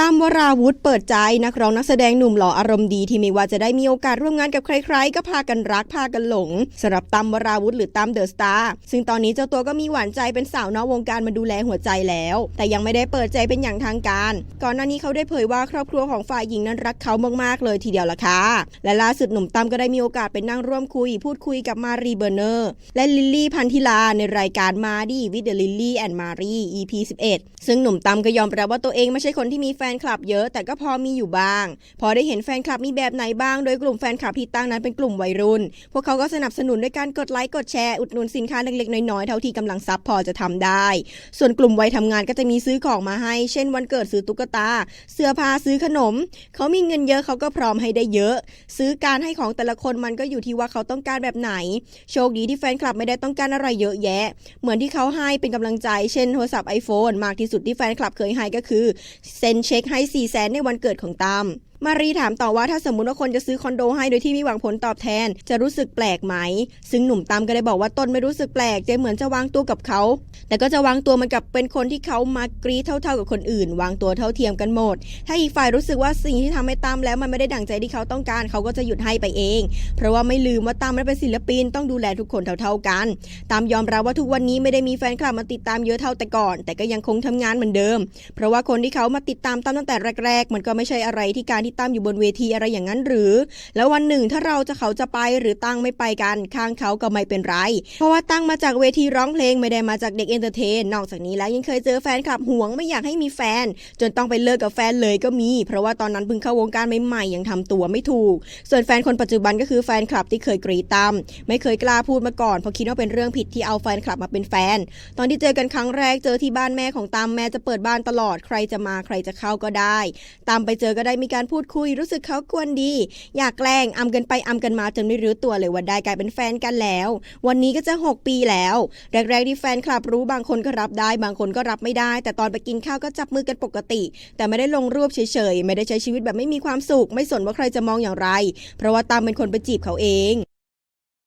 ตั้มวราวุธเปิดใจนักร้องนักแสดงหนุ่มหล่ออารมณ์ดีที่ไม่ว่าจะได้มีโอกาสร่วมงานกับใคร ๆ ก็พากันรักพากันหลงสำหรับตั้มวราวุธหรือตั้มเดอะสตาร์ซึ่งตอนนี้เจ้าตัวก็มีหวานใจเป็นสาวนอกวงการมาดูแลหัวใจแล้ว แต่ยังไม่ได้เปิดใจเป็นอย่างทางการ ก่อนหน้านี้เขาได้เผยว่าครอบครัวของฝ่ายหญิงนั้นรักเขามากๆเลยทีเดียวล่ะค่ะและล่าสุดหนุ่มตั้มก็ได้มีโอกาสไปนั่งร่วมคุย พูดคุยกับมารีเบอร์เนอร์และลิลลี่พันธิลาในรายการมาดีวิดเดลิลลี่แอนด์มารี EP 11ซึ่งหนุ่มตั้มก็ยอมรับว่าตัวเองไม่ใช่คนที่มีแฟนคลับเยอะ แต่ก็พอมีอยู่บ้าง พอได้เห็นแฟนคลับมีแบบไหนบ้าง โดยกลุ่มแฟนคลับที่ตั้งนั้นเป็นกลุ่มวัยรุ่น พวกเขาก็สนับสนุนด้วยการกดไลค์กดแชร์อุดหนุนสินค้าเล็กๆน้อยๆเท่าที่กำลังซับพอจะทำได้ ส่วนกลุ่มวัยทำงานก็จะมีซื้อของมาให้ เช่น วันเกิดซื้อตุ๊กตา เสื้อผ้าซื้อขนม เขามีเงินเยอะเขาก็พร้อมให้ได้เยอะ ซื้อการให้ของแต่ละคนมันก็อยู่ที่ว่าเขาต้องการแบบไหน โชคดีที่แฟนคลับไม่ได้ต้องการอะไรเยอะแยะ เหมือนที่เขาให้เป็นกำลังใจ เช่นโทรศัพท์ iPhone มากที่สุดที่แฟนคลับเคยให้ก็คือเซนเชคให้4 0 0แสนในวันเกิดของตั้มมารีถามต่อว่าถ้าสมมุติว่าคนจะซื้อคอนโดให้โดยที่ไม่หวังผลตอบแทน จะรู้สึกแปลกไหม ซึ่งหนุ่มตั้มก็ได้บอกว่าตนไม่รู้สึกแปลกเจเหมือนจะวางตัวกับเขา แต่ก็จะวางตัวมันกับเป็นคนที่เขามากรีเท่าๆกับคนอื่น วางตัวเท่าเทียมกันหมด ถ้าอีกฝ่ายรู้สึกว่าสิ่งที่ทำให้ตั้มแล้วมันไม่ได้ดั่งใจที่เขาต้องการ เขาก็จะหยุดให้ไปเอง เพราะว่าไม่ลืมว่าตั้มนั้นเป็นศิลปินต้องดูแลทุกคนเท่าๆกัน ตามยอมรับว่าทุกวันนี้ไม่ได้มีแฟนคลับมาติดตามเยอะเท่าแต่ก่อน แต่ก็ยังคงทำงานเหมือนเดิม เพราะว่าคนที่เขามาติดตามตั้มตั้งแต่แรก ๆ มันก็ไม่ใช่อะไรที่การที่ตั้มอยู่บนเวทีอะไรอย่างนั้นหรือ แล้ววันหนึ่งถ้าเราจะเขาจะไปหรือตั้งไม่ไปกันข้างเขาก็ไม่เป็นไร เพราะว่าตั้งมาจากเวทีร้องเพลงไม่ได้มาจากเด็กเอนเตอร์เทนนอกจากนี้แล้วยังเคยเจอแฟนคลับห่วงไม่อยากให้มีแฟน จนต้องไปเลิกกับแฟนเลยก็มี เพราะว่าตอนนั้นเพิ่งเข้าวงการใหม่ๆยังทำตัวไม่ถูก ส่วนแฟนคนปัจจุบันก็คือแฟนคลับที่เคยกรีดตั้มไม่เคยกล้าพูดมาก่อนเพราะคิดว่าเป็นเรื่องผิดที่เอาแฟนคลับมาเป็นแฟน ตอนที่เจอกันครั้งแรกเจอที่บ้านแม่ของตามแม่จะเปิดบ้านตลอดใครจะมาใครจะเข้าก็ได้ ตามไปเจอก็ได้มีการพูดูดคุยรู้สึกเขากวนดี อยากแกล้งอำกันไปอำกันมาจนไม่รู้ตัวเลยว่าได้กลายเป็นแฟนกันแล้ว วันนี้ก็จะ 6 ปีแล้ว แรกๆที่แฟนคลับรู้บางคนก็รับได้ บางคนก็รับไม่ได้ แต่ตอนไปกินข้าวก็จับมือกันปกติ แต่ไม่ได้ลงรูปเฉยๆไม่ได้ใช้ชีวิตแบบไม่มีความสุข ไม่สนว่าใครจะมองอย่างไร เพราะว่าตามเป็นคนไปจีบเขาเอง